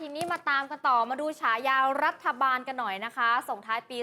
ทีนี้มาตามกันต่อมาดูฉายารัฐบาลกันหน่อยนะคะ ส่งท้ายปี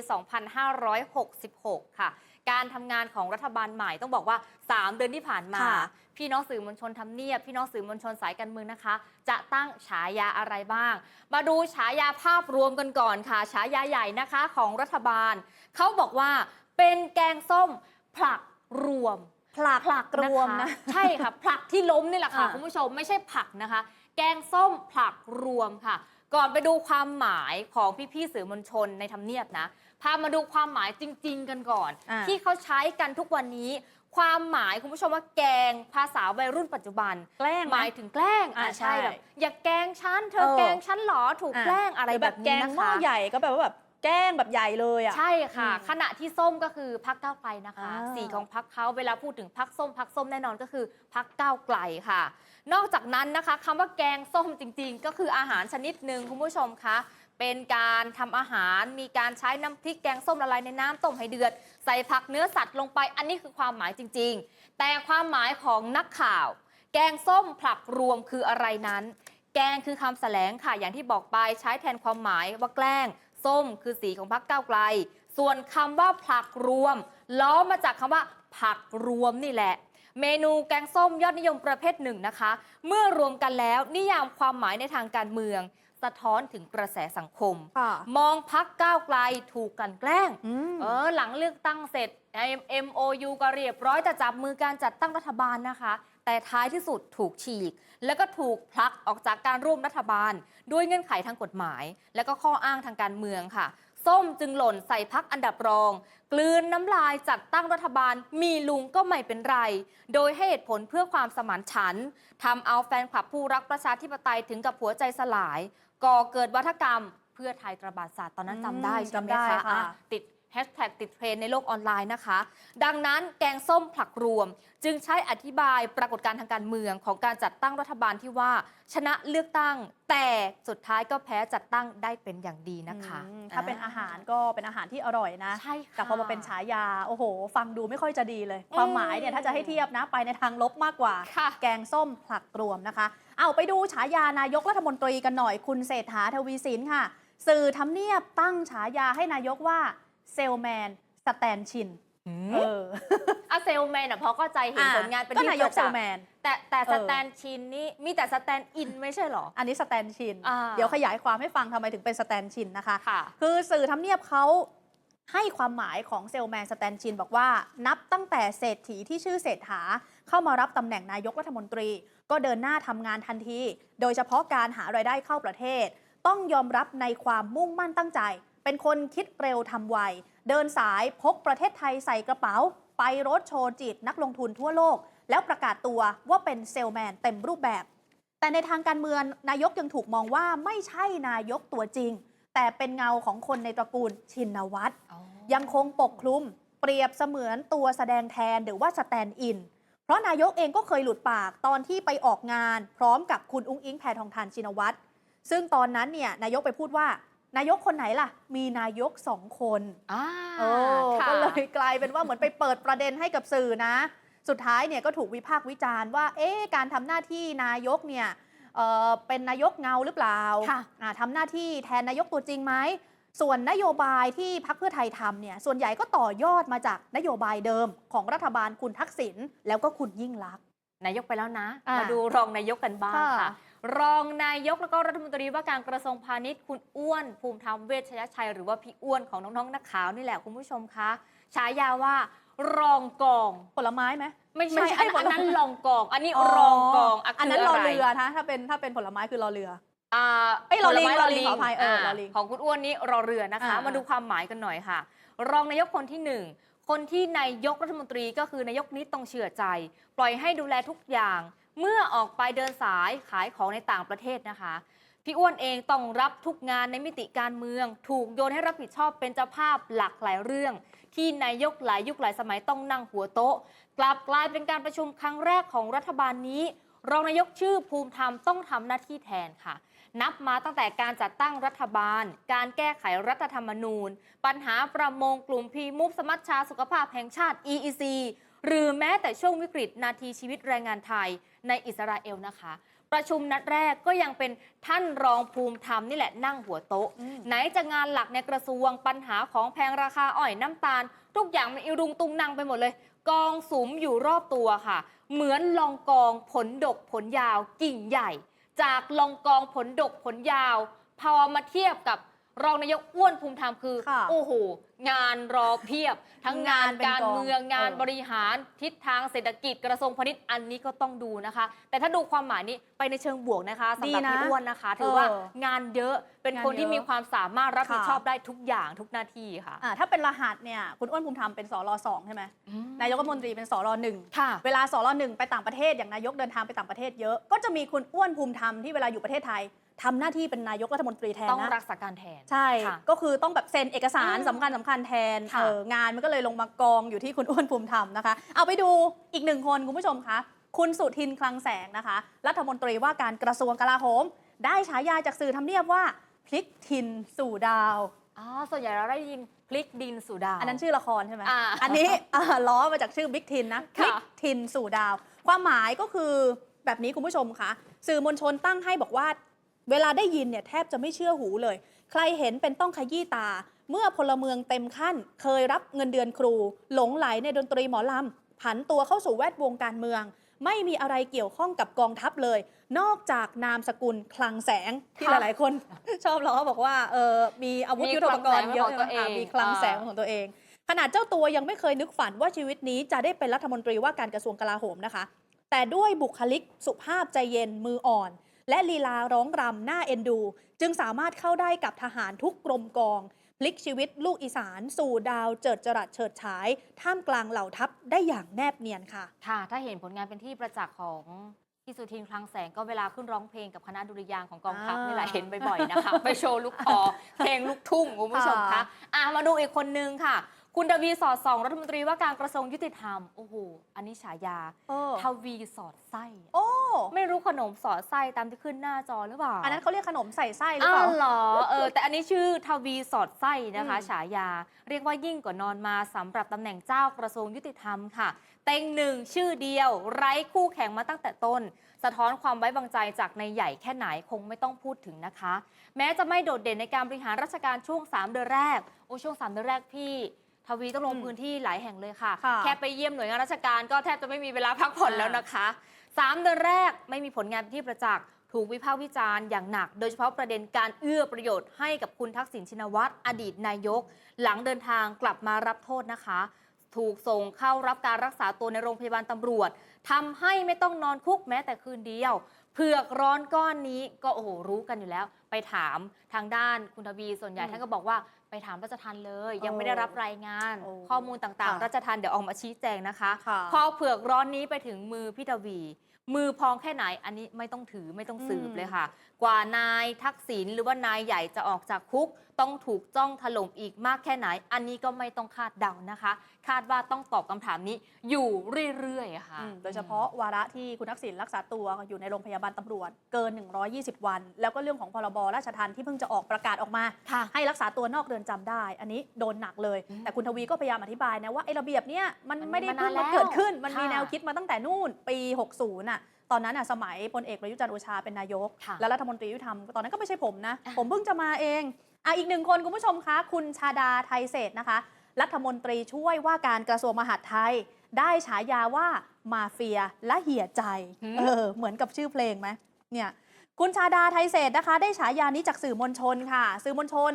2566 ค่ะ การทำงานของรัฐบาลใหม่ต้องบอกว่า 3 เดือนที่ผ่านมา ค่ะ พี่น้องสื่อมวลชนทำเนียบ พี่น้องสื่อมวลชนสายการเมืองนะคะ จะตั้งฉายาอะไรบ้าง มาดูฉายาภาพรวมกันก่อนค่ะฉายาใหญ่นะคะของรัฐบาล เขาบอกว่าเป็นแกงส้มผลักรวม ผลักผลักรวมนะคใช่ค่ะผลักที่ล้มนี่แหละค่ะอ่าคุณผู้ชมไม่ใช่ผลักนะคะ แกงส้มผลักรวมค่ะ ก่อนไปดูความหมายของพี่ๆสื่อมวลชนในทำเนียบนะ พามาดูความหมายจริง ๆ กันก่อน อ่าที่เขาใช้กันทุกวันนี้ ความหมายคุณผู้ชมว่าแกงภาษาวัยรุ่นปัจจุบัน แกล้ง หมายถึงแกล้งอ่าอ่าใช่ใช่แบบอย่าแกล้งฉันเธอเออ แกล้งฉันเหรอถูกอะแกล้งอะไรหแบบนี้แกงนะหม้อคะ ใหญ่ก็แบบว่าแบบ แกล้งแบบใหญ่เลยอะ ใช่ค่ะอืมขณะที่ส้มก็คือพักก้าวไกลนะคะ อ่า สีของพักเขาเวลาพูดถึงพักส้มพักส้มแน่นอนก็คือพักก้าวไกลค่ะ นอกจากนั้นนะคะคำว่าแกงส้มจริงๆ ก็คืออาหารชนิดหนึ่งคุณผู้ชมคะเป็นการทำอาหารมีการใช้น้ำพริกแกงส้มละลายในน้ำต้มให้เดือด ใส่ผักเนื้อสัตว์ลงไป อันนี้คือความหมายจริง ๆ แต่ความหมายของนักข่าว แกงส้มผลักรวมคืออะไรนั้น แกงคือคำแสลงค่ะอย่างที่บอกไปใช้แทนความหมายว่าแกล้ง ส้มคือสีของพรรคก้าวไกล ส่วนคำว่าผลักรวม ล้อมาจากคำว่า ผักรวมนี่แหละ เมนูแกงส้มยอดนิยมประเภทหนึ่งนะคะ เมื่อรวมกันแล้วนิยามความหมายในทางการเมือง สะท้อนถึงกระแสสังคม ค่ะ มองพักก้าวไกลถูกกลันแกล้ง อืม เออหลังเลือกตั้งเสร็จ MOU ก็เรียบร้อยจะจับมือการจัดตั้งรัฐบาลนะคะ แต่ท้ายที่สุดถูกฉีก แล้วก็ถูกพลักออกจากการร่วมรัฐบาล ด้วยเงื่อนไขทางกฎหมาย และก็ข้ออ้างทางการเมืองค่ะ ส้มจึงหล่นใส่พักอันดับรอง กลืนน้ำลายจัดตั้งรัฐบาล มีลุงก็ไม่เป็นไร โดยให้เหตุผลเพื่อความสมานฉันท์ทำเอาแฟนคลับผู้รักประชาธิปไตยถึงกับหัวใจสลาย ก่อเกิดวัฒกรรมเพื่อไทยตระบาดศาสตร์ตอนนั้นจำได้อืมใช่ไหมจำได้คะค่ะ อะติดแฮชแท็กติดเทรนด์ในโลกออนไลน์นะคะ ดังนั้นแกงส้มผลักรวม จึงใช้อธิบายปรากฏการณ์ทางการเมืองของการจัดตั้งรัฐบาลที่ว่า ชนะเลือกตั้ง แต่สุดท้ายก็แพ้จัดตั้งได้เป็นอย่างดีนะคะอืมถ้าเป็นอาหารก็เป็นอาหารที่อร่อยนะใช่ค่ะแต่พอมาเป็นฉายา โอ้โห ฟังดูไม่ค่อยจะดีเลย ความหมายเนี่ยถ้าจะให้เทียบนะไปในทางลบมากกว่าค่ะแกงส้มผลักรวมนะคะ เอาไปดูฉายานายกรัฐมนตรีกันหน่อยคุณเศรษฐาทวีสินค่ะ สื่อทำเนียบตั้งฉายาให้นายกว่า เซลแมนสแตนชินเอออะเซลแมนอะพอเข้าใจเห็นผลงานเป็นก็ที่นายกประเซจัลกษ์แมนแต่แต่เอสอแตนชินนี่มีแต่สแตนอินไม่ใช่เหรอ อันนี้สแตนชินอ่าเดี๋ยวขยายความให้ฟังทำไมถึงเป็นสแตนชินนะคะค่ะคือสื่อทำเนียบเขาให้ความหมายของเซลแมนสแตนชินบอกว่า นับตั้งแต่เศรษฐีที่ชื่อเศรษฐา เข้ามารับตำแหน่งนายกรัฐมนตรี ก็เดินหน้าทำงานทันที โดยเฉพาะการหารายได้เข้าประเทศ ต้องยอมรับในความมุ่งมั่นตั้งใจ เป็นคนคิดเร็วทำไว เดินสายพกประเทศไทยใส่กระเป๋า ไปรถโชว์จีบนักลงทุนทั่วโลก แล้วประกาศตัวว่าเป็นเซลแมนเต็มรูปแบบ แต่ในทางการเมืองนายกยังถูกมองว่าไม่ใช่นายกตัวจริง แต่เป็นเงาของคนในตระกูลชินวัตรยังคงปกคลุม เปรียบเสมือนตัวแสดงแทนหรือว่าสแตนด์อินเพราะนายกเองก็เคยหลุดปากตอนที่ไปออกงาน พร้อมกับคุณอุ้งอิงแพทองทานชินวัตรซึ่งตอนนั้นเนี่ยนายกไปพูดว่า นายกคนไหนล่ะ มีนายกสองคนอ่าโอ้ค่ะก็เลยกลายเป็นว่าเหมือนไปเปิดประเด็นให้กับสื่อนะ สุดท้ายเนี่ยก็ถูกวิพากษ์วิจารณ์ว่า เอ๊ะการทำหน้าที่นายกเนี่ยเอ่อเป็นนายกเงาหรือเปล่าค่ะอ่าทำหน้าที่แทนนายกตัวจริงไหมส่วนนโยบายที่พรรคเพื่อไทยทำเนี่ยส่วนใหญ่ก็ต่อยอดมาจากนโยบายเดิมของรัฐบาลคุณทักษิณแล้วก็คุณยิ่งลักษณ์นายกไปแล้วนะอ่ามมาดูรองนายกกันบ้างค่ะค่ะ รองนายกแล้วก็รัฐมนตรีว่าการกระทรวงพาณิชย์คุณอ้วน ภูมิธรรมเวชยชัย หรือว่าพี่อ้วนของน้องๆนักข่าวนี่แหละคุณผู้ชมคะฉายาว่ารองกองผลไม้ไหม ไม่ไม่ใช่ใช่อันผลไม้อันนั้นรองกอง อันนี้รองกองะอันนั้นคืรอไรเรือนะถ้าเป็นถ้าเป็นผลไม้คือรอเรือ อ่าเอ้ยรอลิงผไม้รอลิงขออภัยเออรอลิงของคุณอ้วนนี่รอเรือนะคะ อ่ามาดูความหมายกันหน่อยค่ะ รองนายกคนที่หนึ่งคนที่นายกรัฐมนตรีก็คือนายกนิดต้องเชื่อใจ ปล่อยให้ดูแลทุกอย่าง เมื่อออกไปเดินสายขายของในต่างประเทศนะคะ พี่อ้วนเองต้องรับทุกงานในมิติการเมือง ถูกโยนให้รับผิดชอบเป็นเจ้าภาพหลากหลายเรื่อง ที่นายกหลายยุคหลายสมัยต้องนั่งหัวโต๊ะ กลับกลายเป็นการประชุมครั้งแรกของรัฐบาลนี้ รองนายกชื่อภูมิธรรมต้องทำหน้าที่แทนค่ะนับมาตั้งแต่การจัดตั้งรัฐบาล การแก้ไขรัฐธรรมนูญ ปัญหาประมงกลุ่มพีมุฟสมัชชาสุขภาพแห่งชาติ EEC หรือแม้แต่ช่วงวิกฤตนาทีชีวิตแรงงานไทย ในอิสราเอลนะคะ ประชุมนัดแรกก็ยังเป็นท่านรองภูมิธรรมนี่แหละนั่งหัวโต๊ะอืมไหนจะงานหลักในกระทรวงปัญหาของแพงราคาอ้อยน้ำตาล ทุกอย่างมันอิรุงตุงนังไปหมดเลย กองสุมอยู่รอบตัวค่ะ เหมือนลองกองผลดกผลยาวกิ่งใหญ่ จากลองกองผลดกผลยาวพอมาเทียบกับ รองนายกอ้วนภูมิธรรมคือ ค่ะโอ้โห งานรอเพียบ ทั้งงานงานเป็นการกองเมืองงานเออ บริหารทิศทางเศรษฐกิจกระทรวงพาณิชย์อันนี้ก็ต้องดูนะคะ แต่ถ้าดูความหมายนี้ไปในเชิงบวกนะคะสำหรับดีนะพี่อ้วนนะคะ ถือว่าเอองานเยอะเป็นงานคนที่เยอะมีความสามารถรับผิดค่ะ ชอบได้ทุกอย่างทุกหน้าที่ค่ะอ่าถ้าเป็นรหัสเนี่ยคุณอ้วนภูมิธรรมเป็นสรสองใช่ไหมนายกรัฐมนตรีเป็นสรหนึ่งค่ะ เวลาสรหนึ่งไปต่างประเทศอย่างนายกเดินทางไปต่างประเทศเยอะก็จะมีคุณอ้วนภูมิธรรมที่เวลาอยู่ประเทศไทย ทำหน้าที่เป็นนายกรัฐมนตรีแทนต้องนะรักษาการแทน ใช่ค่ะก็คือต้องแบบเซ็นเอกสารอืมสำคัญสำคัญแทนค่ะเอองานมันก็เลยลงมากองอยู่ที่คุณอ้วนภูมิธรรมนะคะ เอาไปดูอีกหนึ่งคนคุณผู้ชมคะคุณสุทินคลังแสงนะคะ รัฐมนตรีว่าการกระทรวงกลาโหม ได้ฉายาจากสื่อทำเนียบว่า พลิกทินสู่ดาวอ๋อส่วนใหญ่เราได้ยินพลิกดินสู่ดาว อันนั้นชื่อละครใช่ไหมอ่าอันนี้อ่าล้อมาจากชื่อบิ๊กทินนะพค่ะลิกทินสู่ดาว ความหมายก็คือแบบนี้คุณผู้ชมคะสื่อมวลชนตั้งให้บอกว่า เวลาได้ยินเนี่ยแทบจะไม่เชื่อหูเลย ใครเห็นเป็นต้องขยี้ตา เมื่อพลเมืองเต็มขั้น เคยรับเงินเดือนครู หลงไหลในดนตรีหมอลำผันตัวเข้าสู่แวดวงการเมือง ไม่มีอะไรเกี่ยวข้องกับกองทัพเลย นอกจากนามสกุลคลังแสงที่หค่ะลายๆ คน ชอบล้อบอกว่าเออมีอาวุธมียุทโธปกรณ์เยอะคลังแสงของตัวเองอะมีคลังแสงของตัวเองขนาดเจ้าตัวยังไม่เคยนึกฝันว่าชีวิตนี้จะได้เป็นรัฐมนตรีว่าการกระทรวงกลาโหมนะคะ แต่ด้วยบุคลิกสุภาพใจเย็นมืออ่อน และลีลาร้องรำหน้าเอ็นดู จึงสามารถเข้าได้กับทหารทุกกรมกอง พลิกชีวิตลูกอีสาน สู่ดาวเจิดจรัสเฉิดฉาย ท่ามกลางเหล่าทัพได้อย่างแนบเนียนค่ะ ค่ะ ถ้าเห็นผลงานเป็นที่ประจักษ์ของพี่สุทินคลังแสงก็เวลาขึ้นร้องเพลงกับคณะดุริยางค์ของกองทัพอ่านี่แหละเห็นบ่อยๆนะคะ ไปโชว์ลูกคอเพลงลูกทุ่งคุณผู้ชมคะค่ะอะมาดูอีกคนนึงค่ะ คุณทวีสอดส่องรัฐมนตรีว่าการกระทรวงยุติธรรม โอ้โห อันนี้ฉายาโอ้ทวีสอดไส้ โอ้ ไม่รู้ขนมสอดไส้ตามที่ขึ้นหน้าจอหรือเปล่าอันนั้นเขาเรียกขนมใส่ไส้หรืออ้าเปล่า วเหรอ เออ แต่อันนี้ชื่อทวีสอดไส้นะคะ อืม ฉายา เรียกว่ายิ่งกว่านอนมาสำหรับตำแหน่งเจ้ากระทรวงยุติธรรมค่ะ เต็งหนึ่งชื่อเดียว ไร้คู่แข่งมาตั้งแต่ต้น สะท้อนความไว้วางใจจากในใหญ่แค่ไหนคงไม่ต้องพูดถึงนะคะ แม้จะไม่โดดเด่นในการบริหารราชการช่วง 3 เดือนแรก โอ้ช่วง 3 เดือนแรกพี่ ทวีต้องลงอืมพื้นที่หลายแห่งเลยค่ะ ค่ะแค่ไปเยี่ยมหน่วยงานราชการก็แทบจะไม่มีเวลาพักผ่อนแล้วนะคะสามเดือนแรกไม่มีผลงานเป็นที่ประจักษ์ถูกวิพากษ์วิจารณ์อย่างหนัก โดยเฉพาะประเด็นการเอื้อประโยชน์ให้กับคุณทักษิณชินวัตรอดีตนายก หลังเดินทางกลับมารับโทษนะคะ ถูกส่งเข้ารับการรักษาตัวในโรงพยาบาลตำรวจทำให้ไม่ต้องนอนคุกแม้แต่คืนเดียว เผือกร้อนก้อนนี้ก็โอ้โหรู้กันอยู่แล้ว ไปถามทางด้านคุณทวีส่วนใหญ่อืม ท่านก็บอกว่า ไปถามราชทันเลย ยังโอ้ไม่ได้รับรายงาน โอ้ข้อมูลต่างๆค่ะราชทันเดี๋ยวออกมาชี้แจงนะคะค่ะ พอเผือกร้อนนี้ไปถึงมือพี่ทวี มือพองแค่ไหนอันนี้ไม่ต้องถือไม่ต้องสืบอืมเลยค่ะ กว่านายทักษิณหรือว่านายใหญ่จะออกจากคุก ต้องถูกจ้องถล่มอีกมากแค่ไหน อันนี้ก็ไม่ต้องคาดเดานะคะ คาดว่าต้องตอบคำถามนี้อยู่เรื่อยๆค่ะอืมโดยเฉพาะวาระที่คุณทักษิณรักษาตัวอยู่ในโรงพยาบาลตำรวจเกิน 120 วัน แล้วก็เรื่องของพรบราชทัณฑ์ที่เพิ่งจะออกประกาศออกมาค่ะให้รักษาตัวนอกเรือนจำได้ อันนี้โดนหนักเลยอืมแต่คุณทวีก็พยายามอธิบายนะว่าไอ้ระเบียบเนี้ยมันมันไม่ได้มีมานานเพิ่งมาแล้วเกิดขึ้น มันมีค่ะแนวคิดมาตั้งแต่นู่นปี 60น่ะตอนนั้นน่ะสมัยพลเอกประยุทธ์จันทร์โอชาเป็นนายกค่ะและรัฐมนตรียุติธรรมตอนนั้นก็ไม่ใช่ผมนะอะผมเพิ่งจะมาเอง อะอีกหนึ่งคนคุณผู้ชมคะคุณชาดาไทยเศรษฐ์นะคะ รัฐมนตรีช่วยว่าการกระทรวงมหาดไทย ได้ฉายาว่ามาเฟียและเหี่ยใจหืมเออเหมือนกับชื่อเพลงไหมเนี่ยคุณชาดาไทยเศรษฐ์นะคะ ได้ฉายานี้จากสื่อมวลชนค่ะ สื่อมวลชน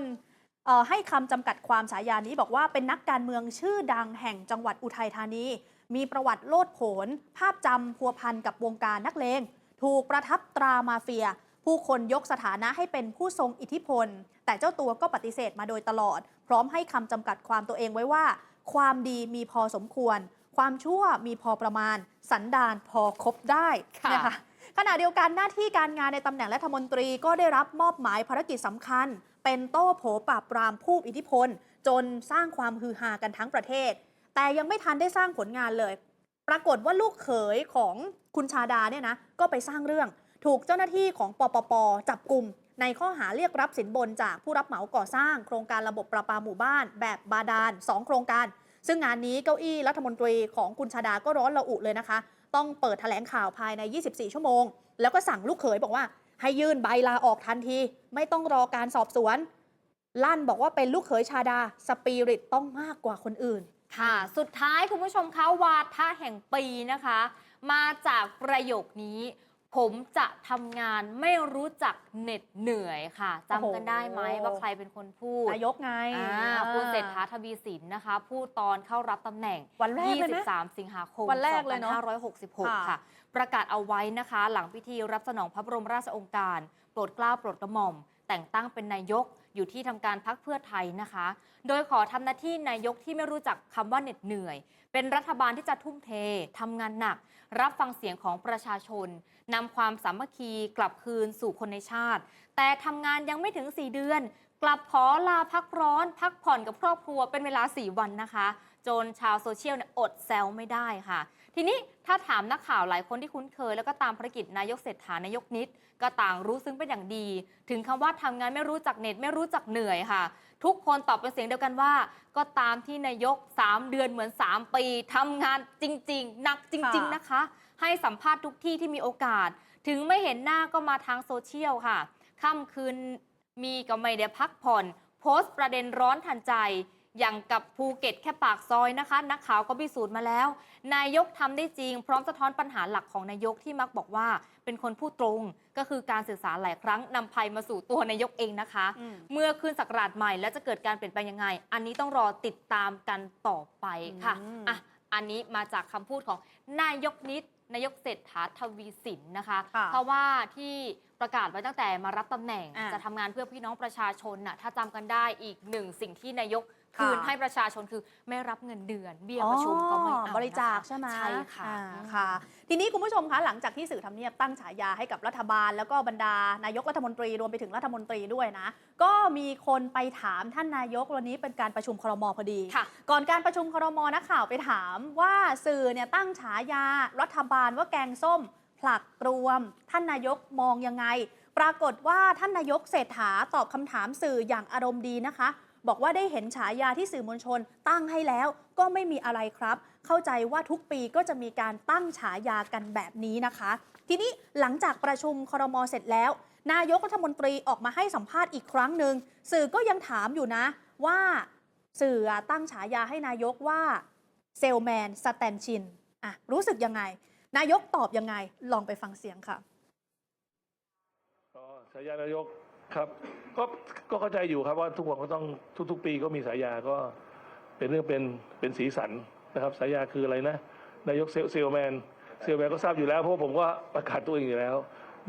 เอ่อให้คำจำกัดความฉายานี้บอกว่าเป็นนักการเมืองชื่อดังแห่งจังหวัดอุทัยธานี มีประวัติโลดโผน ภาพจำพัวพันกับวงการนักเลง ถูกประทับตรามาเฟีย ผู้คนยกสถานะให้เป็นผู้ทรงอิทธิพล แต่เจ้าตัวก็ปฏิเสธมาโดยตลอด พร้อมให้คำจำกัดความตัวเองไว้ว่า ความดีมีพอสมควร ความชั่วมีพอประมาณ สันดานพอคบได้ค่ะนะคะขณะเดียวกันหน้าที่การงานในตำแหน่งรัฐมนตรีก็ได้รับมอบหมายภารกิจสำคัญ เป็นโต้โผปราบปรามผู้อิทธิพล จนสร้างความฮือฮากันทั้งประเทศ แต่ยังไม่ทันได้สร้างผลงานเลย ปรากฏว่าลูกเขยของคุณชาดาเนี่ยนะก็ไปสร้างเรื่อง ถูกเจ้าหน้าที่ของปปปจับกลุ่มในข้อหาเรียกรับสินบนจากผู้รับเหมาก่อสร้าง โครงการระบบประปาหมู่บ้าน แบบบาดาล 2 โครงการ ซึ่งงานนี้เก้าอี้รัฐมนตรีของคุณชาดาก็ร้อนระอุเลยนะคะ ต้องเปิดแถลงข่าวภายใน 24 ชั่วโมง แล้วก็สั่งลูกเขยบอกว่า ให้ยื่นใบลาออกทันที ไม่ต้องรอการสอบสวน ลั่นบอกว่าเป็นลูกเขยชาดาสปิริตต้องมากกว่าคนอื่น ค่ะ สุดท้ายคุณผู้ชมคะวาทะแห่งปีนะคะ มาจากประโยคนี้ ผมจะทำงานไม่รู้จักเหน็ดเหนื่อยค่ะจำกันได้ไหมโอ้โหว่าใครเป็นคนพูดนายกไงอ่าคุณเศรษฐาทวีสินนะคะ พูดตอนเข้ารับตำแหน่ง วันแรกเลยไหม23 สิงหาคมวันแรกเลยเนอะ2566ค่ะค่ะ ประกาศเอาไว้นะคะ หลังพิธีรับสนองพระบรมราชโองการ โปรดเกล้าโปรดกระหม่อม แต่งตั้งเป็นนายกอยู่ที่ทำการพักเพื่อไทยนะคะ โดยขอทำหน้าที่นายกที่ไม่รู้จักคำว่าเหน็ดเหนื่อย เป็นรัฐบาลที่จะทุ่มเททำงานหนัก รับฟังเสียงของประชาชนนำความสามัคคีกลับคืนสู่คนในชาติ แต่ทำงานยังไม่ถึง 4 เดือน กลับขอลาพักร้อน พักผ่อนกับครอบครัวเป็นเวลา 4 วันนะคะ จนชาวโซเชียลเนี่ยอดแซวไม่ได้ค่ะ ทีนี้ถ้าถามนักข่าวหลายคนที่คุ้นเคย แล้วก็ตามภารกิจนายกเศรษฐานายกนิด ก็ต่างรู้ซึ้งเป็นอย่างดี ถึงคำว่าทำงานไม่รู้จักเหน็ดไม่รู้จักเหนื่อยค่ะ ทุกคนตอบเป็นเสียงเดียวกันว่า ก็ตามที่นายก 3 เดือนเหมือน 3 ปีทำงานจริง ๆ หนักจริง ๆนะคะ ให้สัมภาษณ์ทุกที่ที่มีโอกาส ถึงไม่เห็นหน้าก็มาทางโซเชียลค่ะค่ำคืนมีก็ไม่ได้พักผ่อน โพสต์ประเด็นร้อนทันใจ อย่างกับภูเก็ตแค่ปากซอยนะคะ นักข่าวก็พิสูจน์มาแล้ว นายกทำได้จริง พร้อมสะท้อนปัญหาหลักของนายกที่มักบอกว่า เป็นคนพูดตรง ก็คือการสื่อสารหลายครั้งนำภัยมาสู่ตัวนายกเองนะคะอืมเมื่อขึ้นสักราชใหม่ แล้วจะเกิดการเปลี่ยนแปลงยังไง อันนี้ต้องรอติดตามกันต่อไปค่ะอืมอะอันนี้มาจากคำพูดของนายกนิดนายกเศรษฐาทวีสินนะคะค่ะเพราะว่าที่ประกาศไว้ตั้งแต่มารับตำแหน่งอะจะทำงานเพื่อพี่น้องประชาชนน่ะถ้าจำกันได้อีกหนึ่งสิ่งที่นายก ค่ะคืนให้ประชาชนคือไม่รับเงินเดือน เบี้ยประชุมก็ไม่เอาบริจาคนะคะใช่ไหมใช่ค่ะอ่าค่ะ ทีนี้คุณผู้ชมคะหลังจากที่สื่อทำเนียบตั้งฉายาให้กับรัฐบาล แล้วก็บรรดานายกรัฐมนตรีรวมไปถึงรัฐมนตรีด้วยนะ ก็มีคนไปถามท่านนายกวันนี้เป็นการประชุมครมพอดีค่ะก่อนการประชุมครมนักข่าวไปถามว่าสื่อเนี่ยตั้งฉายารัฐบาลว่าแกงส้มผลักรวม ท่านนายกมองยังไง ปรากฏว่าท่านนายกเศรษฐาตอบคำถามสื่ออย่างอารมณ์ดีนะคะ บอกว่าได้เห็นฉายาที่สื่อมวลชนตั้งให้แล้วก็ไม่มีอะไรครับ เข้าใจว่าทุกปีก็จะมีการตั้งฉายากันแบบนี้นะคะ ทีนี้หลังจากประชุมครมเสร็จแล้ว นายกรัฐมนตรีออกมาให้สัมภาษณ์อีกครั้งหนึ่งสื่อก็ยังถามอยู่นะว่าสื่อตั้งฉายาให้นายกว่าเซลแมนสแตนชินอะรู้สึกยังไง นายกตอบยังไงลองไปฟังเสียงค่ะอ๋อสายานายก ครับ ก็ก็เข้าใจอยู่ครับว่าทุกคนก็ต้องทุก ๆ ปีก็มีสายาก็เป็นเรื่องเป็นเป็นสีสันนะครับสายาคืออะไรนะนายกเซลเซลแมนเซลแมนก็ทราบอยู่แล้วเพราะผมก็ประกาศตัวเองอยู่แล้ว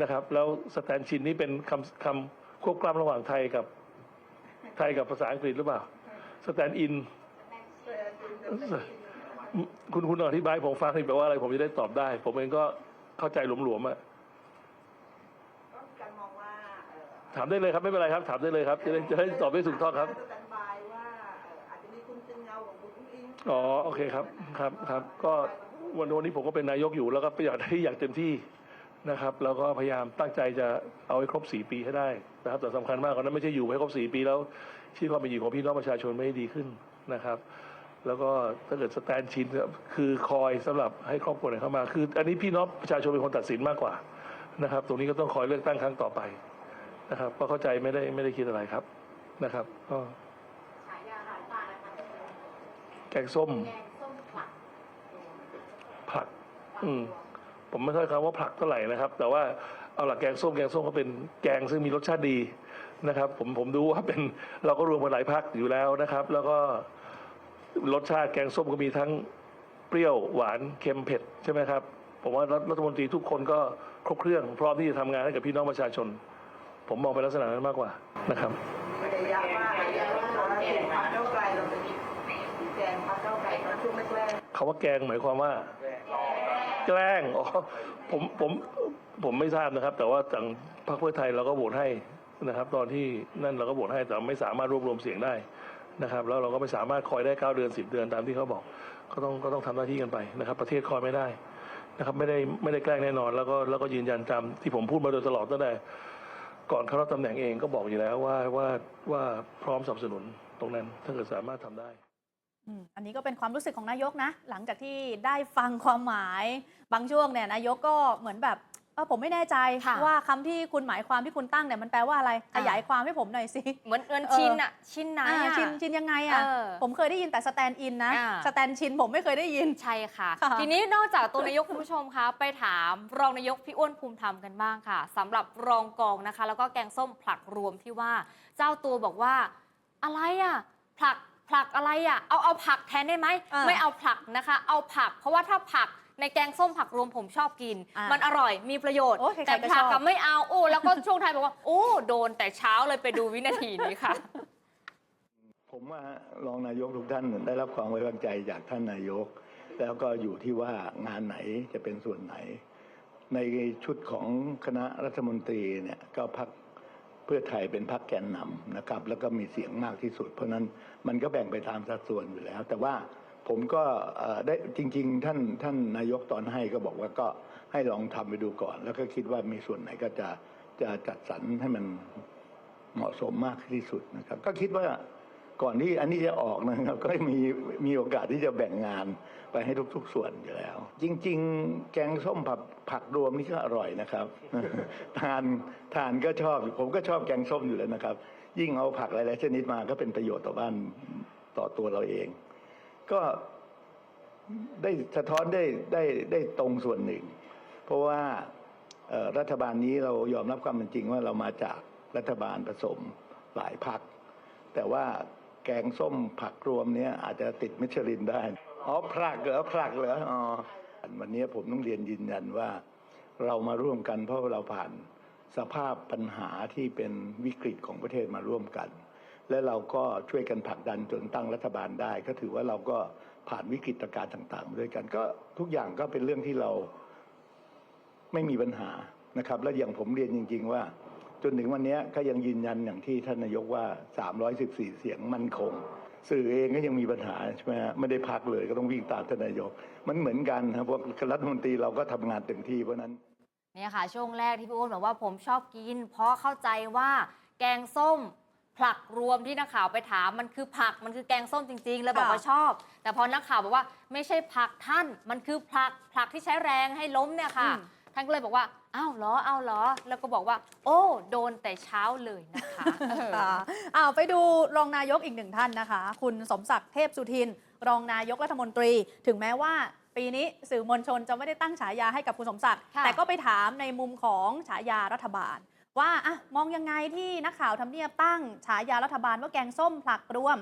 นะครับ แล้วสแตนชินนี่เป็นคำคำควบกล้ำระหว่างไทยกับไทยกับภาษาอังกฤษหรือเปล่าสแตนอินคุณคุณอธิบายผมฟังหน่อยแปลว่าอะไรผมจะได้ตอบได้ ผมเองก็เข้าใจหลวมๆอะ ก็มีการมองว่าเอ่อ ถามได้เลยครับไม่เป็นไรครับถามได้เลยครับจะได้จะได้ตอบได้ถูกต้องครับ สแตนบายว่าเอ่ออาจจะมีคุณจึงเงาของคุณอุ้งอิงอ๋อโอเคครับครับครับก็วันวันนี้ผมก็เป็นนายกอยู่แล้วก็อยากให้อย่างเต็มที่นะครับ แล้วก็พยายามตั้งใจจะเอาให้ครบสี่ปีให้ได้นะครับแต่สำคัญมากกว่านั้นไม่ใช่อยู่ให้ครบสี่ปีแล้วชีวิตความเป็นอยู่ของพี่น้องประชาชนไม่ได้ดีขึ้นนะครับ แล้วก็ถ้าเกิดสแตนชินคือคอยสำหรับให้ครอบครัวไหนเข้ามา คือ อันนี้พี่น้องประชาชนเป็นคนตัดสินมากกว่านะครับ ตรงนี้ก็ต้องคอยเลือกตั้งครั้งต่อไป นะครับ ก็เข้าใจไม่ได้ไม่ได้คิดอะไรครับนะครับ ก็แกงส้มผลัก อืม ผมไม่ค่อยคำว่าผลักเท่าไหร่นะครับ แต่ว่าเอาหลักแกงส้มแกงส้มก็เป็นแกงซึ่งมีรสชาติดีนะครับ ผมผมดูว่าเป็นเราก็รวมกันหลายพักอยู่แล้วนะครับ แล้วก็รสชาติแกงส้มก็มีทั้งเปรี้ยวหวานเค็มเผ็ดใช่ไหมครับผมว่ารัฐรัฐมนตรีทุกคนก็ครบเครื่องพร้อมที่จะทำงานให้กับพี่น้องประชาชน ผมมองเป็นลักษณะนั้นมากกว่านะครับไม่ได้ยากมากเลยเพราะว่าเห็นพักเก้าวไกลเราเป็นแกนพักเก้าวไกลตอนช่วงแรกคาว่าแกงหมายความว่า แกล้งอ๋อผมผมผมไม่ทราบนะครับ แต่ว่าทางพรรคเพื่อไทยเราก็โหวตให้นะครับ ตอนที่นั่นเราก็โหวตให้แต่ไม่สามารถรวบรวมเสียงได้นะครับแล้วเราก็ไม่สามารถคอยได้เก้าเดือนสิบเดือนตามที่เขาบอกก็ต้องก็ต้องทำหน้าที่กันไปนะครับ ประเทศคอยไม่ได้นะครับไม่ได้ไม่ได้แกล้งแน่นอน แล้วก็แล้วก็ยืนยันตามที่ผมพูดมาโดยตลอดตั้งแต่ ก่อนเข้ารับตำแหน่งเองก็บอกอยู่แล้วว่าว่าว่าพร้อมสนับสนุนตรงนั้นถ้าเกิดสามารถทำได้อือันนี้ก็เป็นความรู้สึกของนายกนะ หลังจากที่ได้ฟังความหมาย บางช่วงเนี่ยนายกก็เหมือนแบบ เออผมไม่แน่ใจค่ะ ว่าคำที่คุณหมายความที่คุณตั้งเนี่ยมันแปลว่าอะไรขอ่ายยายความให้ผมหน่อยสิ เหมือนเอินเออชินอะชินไหนอ่าอะชินชินยังไงอะ เออ ผมเคยได้ยินแต่สแตนด์อินนะ อ่า สแตนชินผมไม่เคยได้ยิน ใช่ค่ะ ค่ะ ทีนี้นอกจากตัวนายกคุณผู้ชมคะ ไปถามรองนายกพี่อ้วนภูมิธรรมกันบ้างค่ะสำหรับรองกองนะคะ แล้วก็แกงส้มผลักรวมที่ว่า เจ้าตัวบอกว่า อะไรอะผลักผลักอะไรอะเอาเอาผักแทนได้ไหมอ่าไม่เอาผลักนะคะ เอาผัก เพราะว่าถ้าผัก ในแกงส้มผักรวมผมชอบกิน อ่ามัมันอร่อยมีประโยชน์โอ้ใครๆแต่ก็ผักชอบกับไม่เอาโอ้แล้วก็ช่วงท้ายบอกว่าโอ้โดนแต่เช้าเลยไปดูวินาทีนี้ค่ะ ผมว่ารองนายกทุกท่านได้รับความไว้วางใจจากท่านนายก แล้วก็อยู่ที่ว่างานไหนจะเป็นส่วนไหน ในชุดของคณะรัฐมนตรีเนี่ยก็พักเพื่อไทยเป็นพักแกนนำนะครับ แล้วก็มีเสียงมากที่สุด เพราะฉะนั้นมันก็แบ่งไปตามสัดส่วนอยู่แล้ว แต่ว่า ผมก็ได้จริง ๆ ท่านท่านนายกตอนให้ก็บอกว่าก็ให้ลองทำไปดูก่อน แล้วก็คิดว่ามีส่วนไหนก็จะจะจัดสรรให้มันเหมาะสมมากที่สุดนะครับ ก็คิดว่าก่อนที่อันนี้จะออกนะครับ ก็มีมีโอกาสที่จะแบ่งงานไปให้ทุก ๆ ส่วนอยู่แล้ว จริง ๆ แกงส้มผักผักรวมนี่ก็อร่อยนะครับ ทานทานก็ชอบ ผมก็ชอบแกงส้มอยู่แล้วนะครับ ยิ่งเอาผักหลายๆชนิดมาก็เป็นประโยชน์ต่อบ้านต่อตัวเราเอง ก็ได้สะท้อนได้ได้ได้ตรงส่วนหนึ่ง เพราะว่ารัฐบาลนี้เรายอมรับความเป็นจริงว่าเรามาจากรัฐบาลผสมหลายพัก แต่ว่าแกงส้มผักรวมเนี้ยอาจจะติดมิชลินได้ อ๋อผลักเหรอผลักเหรออ๋อวันนี้ผมต้องเรียนยืนยันว่า เรามาร่วมกันเพราะเราผ่านสภาพปัญหาที่เป็นวิกฤตของประเทศมาร่วมกัน และเราก็ช่วยกันผลักดันจนตั้งรัฐบาลได้ ก็ถือว่าเราก็ผ่านวิกฤตการณ์ต่าง ๆ ด้วยกัน ก็ทุกอย่างก็เป็นเรื่องที่เราไม่มีปัญหานะครับ และอย่างผมเรียนจริง ๆ ว่า จนถึงวันนี้ก็ยังยืนยันอย่างที่ท่านนายกว่า 314 เสียงมั่นคง สื่อเองก็ยังมีปัญหาใช่ไหมฮะไม่ได้พักเลยก็ต้องวิ่งตามท่านนายก มันเหมือนกันครับพวกรัฐมนตรีเราก็ทำงานเต็มที่เพราะฉะนั้นเนี่ยค่ะช่วงแรกที่พี่อ้วนบอกว่าผมชอบกิน เพราะเข้าใจว่าแกงส้ม ผลักรวมที่นักข่าวไปถามมันคือผักมันคือแกงส้มจริงๆ แล้วบอกค่ะว่าชอบ แต่พอนักข่าวบอกว่าไม่ใช่ผักท่าน มันคือผลักผลักที่ใช้แรงให้ล้มเนี่ยค่ะอืมท่านก็เลยบอกว่าอ้าวเหรออ้าวเหรอ แล้วก็บอกว่า โอ้ โดนแต่เช้าเลยนะคะเออค่ะอ้าวไปดูรองนายกอีกหนึ่งท่านนะคะ คุณสมศักดิ์เทพสุทิน รองนายกรัฐมนตรี ถึงแม้ว่าปีนี้สื่อมวลชนจะไม่ได้ตั้งฉายาให้กับคุณสมศักดิ์ค่ะแต่ก็ไปถามในมุมของฉายารัฐบาล ว่าอะมองยังไงที่นักข่าวทำเนียบตั้งฉายารัฐบาลว่าแกงส้มผลักรวม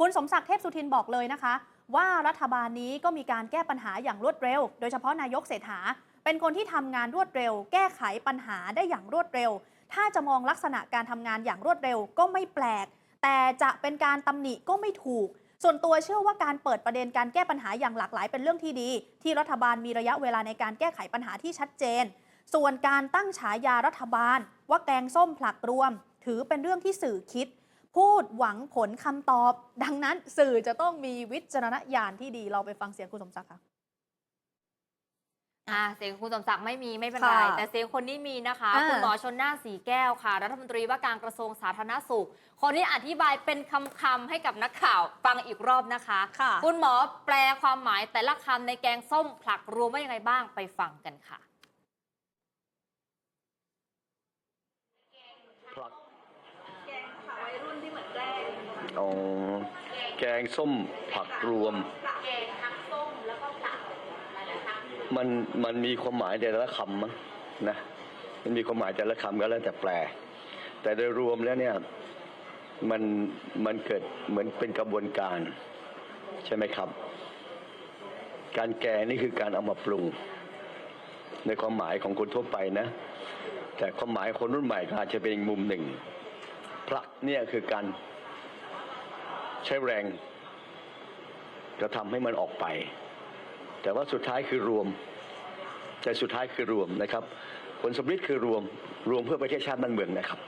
คุณสมศักดิ์เทพสุทินบอกเลยนะคะ ว่ารัฐบาลนี้ก็มีการแก้ปัญหาอย่างรวดเร็ว โดยเฉพาะนายกเศรษฐา เป็นคนที่ทำงานรวดเร็ว แก้ไขปัญหาได้อย่างรวดเร็ว ถ้าจะมองลักษณะการทำงานอย่างรวดเร็วก็ไม่แปลก แต่จะเป็นการตำหนิก็ไม่ถูกส่วนตัวเชื่อว่าการเปิดประเด็นการแก้ปัญหาอย่างหลากหลายเป็นเรื่องที่ดี ที่รัฐบาลมีระยะเวลาในการแก้ไขปัญหาที่ชัดเจน ส่วนการตั้งฉายารัฐบาล ว่าแกงส้มผลักรวม ถือเป็นเรื่องที่สื่อคิด พูดหวังผลคำตอบ ดังนั้นสื่อจะต้องมีวิจารณญาณที่ดีเราไปฟังเสียงคุณสมศักดิ์ค่ะอ่าเสียงคุณสมศักดิ์ไม่มีไม่เป็นไรค่ะแต่เสียงคนนี้มีนะคะอ่าคุณหมอชนน่านสีแก้วค่ะ รัฐมนตรีว่าการกระทรวงสาธารณสุข คนนี้อธิบายเป็นคำๆให้กับนักข่าวฟังอีกรอบนะคะค่ะคุณหมอแปลความหมายแต่ละคำในแกงส้มผลักรวมว่ายังไงบ้างไปฟังกันค่ะ ผลักอ๋อ แกงส้มผักรวมมันมันมีความหมายแต่ละคำมั้งนะ มันมีความหมายแต่ละคำก็แล้วแต่แปล แต่โดยรวมแล้วเนี่ยมันมันเกิดเหมือนเป็นกระบวนการ ใช่ไหมครับ การแกงนี่คือการเอามาปรุง ในความหมายของคนทั่วไปนะ แต่ความหมายคนรุ่นใหม่ก็อาจจะเป็นอีกมุมหนึ่งผลักเนี่ยคือการใช้แรง กระทำให้มันออกไป แต่ว่าสุดท้ายคือรวม แต่สุดท้ายคือรวมนะครับ ผลสำลิดคือรวม รวมเพื่อประเทศชาติบ้านเมืองนะครับ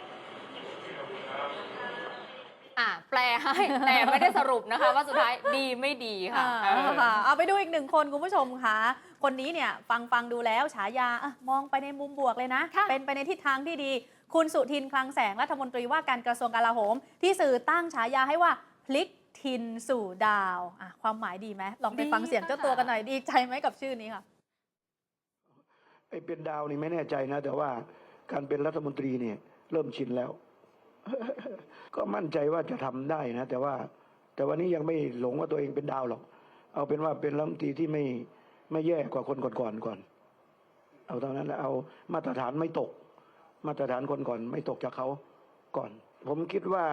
อ่าแปลให้แต่ไม่ได้สรุปนะคะ ว่าสุดท้ายดีไม่ดีค่ะอ่าเออค่ะเอาไปดูอีกหนึ่งคนคุณผู้ชมคะคนนี้เนี่ยฟังฟังดูแล้วฉายาอะมองไปในมุมบวกเลยนะค่ะเป็นไปในทิศทางที่ดี คุณสุทินคลังแสงรัฐมนตรีว่าการกระทรวงกลาโหม ที่สื่อตั้งฉายาให้ว่าพลิก ทินสู่ดาวอะความหมายดีไหมลองไปดีฟังเสียงค่ะเจ้าตัวกันหน่อยดีใจไหมกับชื่อนี้ค่ะไอ้เป็นดาวนี่ไม่แน่ใจนะ แต่ว่าการเป็นรัฐมนตรีเนี่ย เริ่มชินแล้ว ก็มั่นใจว่าจะทำได้นะ แต่ว่า แต่วันนี้ยังไม่หลงว่าตัวเองเป็นดาวหรอก เอาเป็นว่าเป็นรัฐมนตรีที่ไม่ไม่แย่กว่าคนก่อนๆก่อน เอาเท่านั้นแหละเอามาตรฐานไม่ตก มาตรฐานคนก่อน ไม่ตกจากเขาก่อน ผมคิดว่า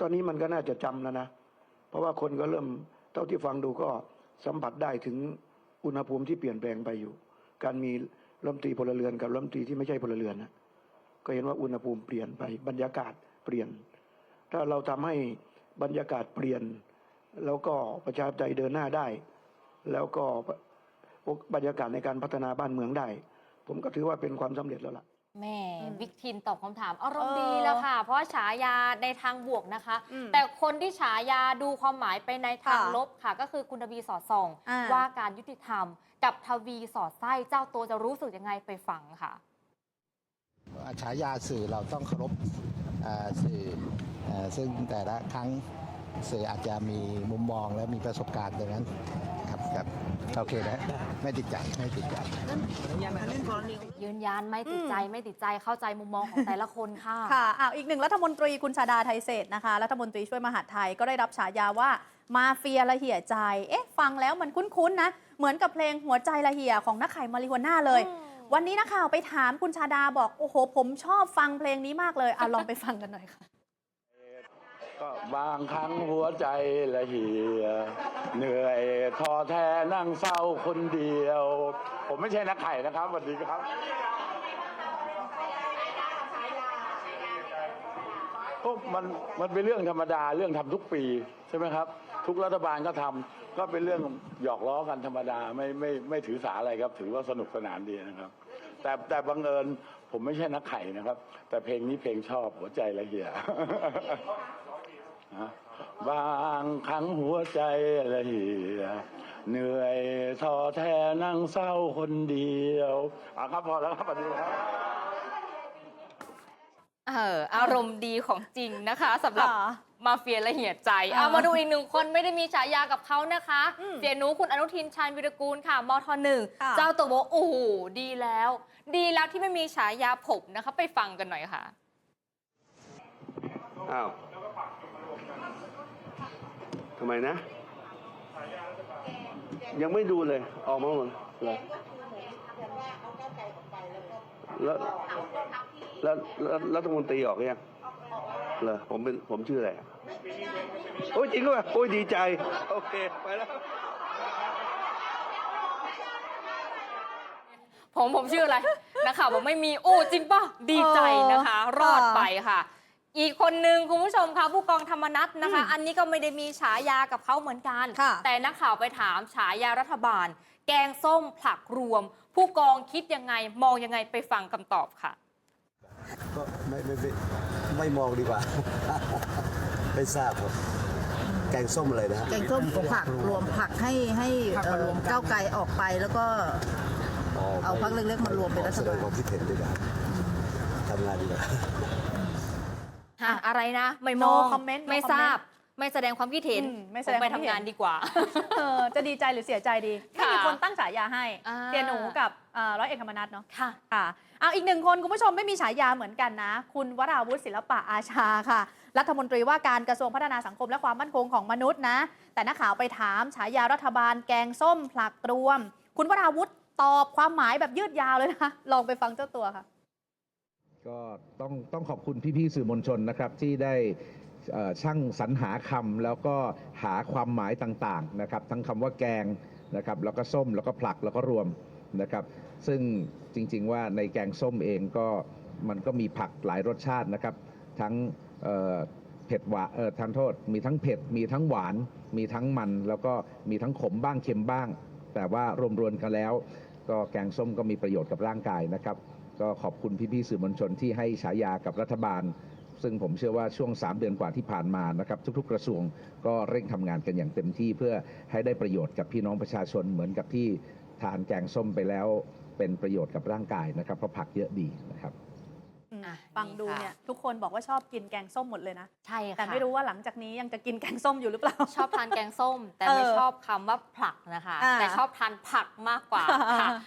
ตอนนี้มันก็น่าจะจำแล้วนะ เพราะว่าคนก็เริ่มเท่าที่ฟังดูก็สัมผัสได้ถึงอุณหภูมิที่เปลี่ยนแปลงไปอยู่ การมีรัฐมนตรีพลเรือนกับรัฐมนตรีที่ไม่ใช่พลเรือนนะก็เห็นว่าอุณหภูมิเปลี่ยนไปบรรยากาศเปลี่ยน ถ้าเราทำให้บรรยากาศเปลี่ยน แล้วก็ประชาธิปไตยเดินหน้าได้ แล้วก็บรรยากาศในการพัฒนาบ้านเมืองได้ ผมก็ถือว่าเป็นความสำเร็จแล้วล่ะ แม่อืมวิกทินตอบคำถามอารมณ์เออดีแล้วค่ะ เพราะว่าฉายาในทางบวกนะคะ อืมแต่คนที่ฉายาดูความหมายไปในทางค่ะลบค่ะ ก็คือคุณทวีสอดส่อง อ่า ว่าการยุติธรรม กับทวีสอดไส้เจ้าตัวจะรู้สึกยังไงไปฟังค่ะ ฉายาสื่อเราต้องเคารพเอ่อสื่อเอ่อซึ่งแต่ละครั้งสื่ออาจจะมีมุมมองและมีประสบการณ์ตรงนั้นครับครับ โอเคนะไม่ติดใจไม่ติดใจ ยืนยันไม่ติดใจไม่ติดใจเข้าใจมุมมองของแต่ละคนค่ะ ค่ะอ้าวอีกหนึ่งรัฐมนตรีคุณชาดาไทยเศรษฐ์นะคะ รัฐมนตรีช่วยมหาดไทยก็ได้รับฉายาว่ามาเฟียละเหี่ยใจ เอ๊ะ ฟังแล้วมันคุ้นๆนะ เหมือนกับเพลงหัวใจละเหี่ยของนักไข่มาริโฮน่าเลยอืมวันนี้นักข่าวไปถามคุณชาดาบอก โอ้โห ผมชอบฟังเพลงนี้มากเลยอะลองไปฟังกันหน่อยค่ะ ก็บางครั้งหัวใจละเหี่ยเหนื่อยท้อแท้นั่งเศร้าคนเดียว ผมไม่ใช่นักไข่นะครับสวัสดีครับ ก็มันมันเป็นเรื่องธรรมดาเรื่องทำทุกปีใช่ไหมครับ ทุกรัฐบาลก็ทำก็เป็นเรื่องหยอกล้อกันธรรมดาไม่ไม่ไม่ถือสาอะไรครับ ถือว่าสนุกสนานดีนะครับ แต่แต่บังเอิญผมไม่ใช่นักไข่นะครับ แต่เพลงนี้เพลงชอบหัวใจละเหี่ย บางครั้งหัวใจละเหี่ยเหนื่อยท้อแท้นั่งเศร้าคนเดียวอะครับพอแล้วครับสวัสดีครับเอออารมณ์ดีของจริงนะคะสำหรับค่ะมาเฟียละเหี่ยใจอ่าเอามาดูอีกหนึ่งคนไม่ได้มีฉายากับเขานะคะอืมเสียหนูคุณอนุทินชาญวิรกูลค่ะมทหนึ่งค่ะเจ้าตัวบอกโอ้โหดีแล้ว ดีแล้วที่ไม่มีฉายาผมนะคะ ไปฟังกันหน่อยค่ะอ้าว ทำไมนะ ยังไม่ดูเลย ออกมาหมดเหรอแล้วแล้วแล้วรัฐมนตรีออกยังเหรอผมเป็นผมชื่ออะไรโอ้ยจริงก็แบบโอ้ยดีใจ โอเค ไปแล้วผมผมชื่ออะไรนะคะบอกไม่มีโอ้จริงป่ะ ดีใจนะคะเออรอดไปค่ะ อีกคนนึงคุณผู้ชมคะผู้กองธรรมนัฐนะคะอืมอันนี้ก็ไม่ได้มีฉายากับเขาเหมือนกัน ค่ะ แต่นักข่าวไปถามฉายารัฐบาล แกงส้มผลักรวม ผู้กองคิดยังไงมองยังไงไปฟังคำตอบค่ะ ก็ไม่ไม่ไม่ไม่มองดีกว่า ไม่ทราบครับ แกงส้มอะไรนะฮะแกงส้มกับผักรวมผักให้ให้เอ่อก้าวไกลออกไปแล้วก็ เอาพรรคเล็กๆมารวมเป็นรัฐบาลแสดงความคิดเห็นดีกว่าทำงานดีกว่า อะอะไรนะ ไม่ม No อง comment no ไม่ทราบ ไม่แสดงความคิดเห็นอืมไม่แสดงผไปความคิดทำเห็นงานดีกว่า เออจะดีใจหรือเสียใจดีไม่ค่ะมีคนตั้งฉายาให้อ่า เสียหนูกับเอ่อร้อยเอกธรรมนัฐเนาะค่ะ ค่ะเอาอีกหนึ่งคนคุณผู้ชมไม่มีฉายาเหมือนกันนะ คุณวราวุฒิศิลปะอาชาค่ะ รัฐมนตรีว่าการกระทรวงพัฒนาสังคมและความมั่นคงของมนุษย์นะ แต่นักข่าวไปถามฉายารัฐบาลแกงส้มผลักรวม คุณวราวุฒิตอบความหมายแบบยืดยาวเลยนะลองไปฟังเจ้าตัวค่ะ ก็ต้องต้องขอบคุณพี่ๆสื่อมวลชนนะครับที่ได้เอ่อช่างสรรหาคำแล้วก็หาความหมายต่างๆนะครับ ทั้งคำว่าแกงนะครับแล้วก็ส้มแล้วก็ผลักแล้วก็รวมนะครับ ซึ่งจริงๆว่าในแกงส้มเองก็มันก็มีผักหลายรสชาตินะครับ ทั้งเเผ็ดหวานเออทานโทษ มีทั้งเผ็ดมีทั้งหวาน มีทั้งมัน แล้วก็มีทั้งขมบ้างเค็มบ้าง แต่ว่ารวมๆกันแล้ว ก็แกงส้มก็มีประโยชน์กับร่างกายนะครับ ก็ขอบคุณพี่ๆสื่อมวลชนที่ให้ฉายากับรัฐบาล ซึ่งผมเชื่อว่าช่วง 3 เดือนกว่าที่ผ่านมานะครับทุก ๆ กระทรวงก็เร่งทำงานกันอย่างเต็มที่เพื่อให้ได้ประโยชน์กับพี่น้องประชาชนเหมือนกับที่ทานแกงส้มไปแล้วเป็นประโยชน์กับร่างกายนะครับเพราะผักเยอะดีนะครับอะฟังดูค่ะเนี่ยทุกคนบอกว่าชอบกินแกงส้มหมดเลยนะ ใช่ค่ะ แต่ไม่รู้ว่าหลังจากนี้ยังจะกินแกงส้มอยู่หรือเปล่า ชอบทานแกงส้ม แต่ไม่เออชอบคำว่าผลักนะคะอ่าแต่ชอบทานผักมากกว่าค่ะ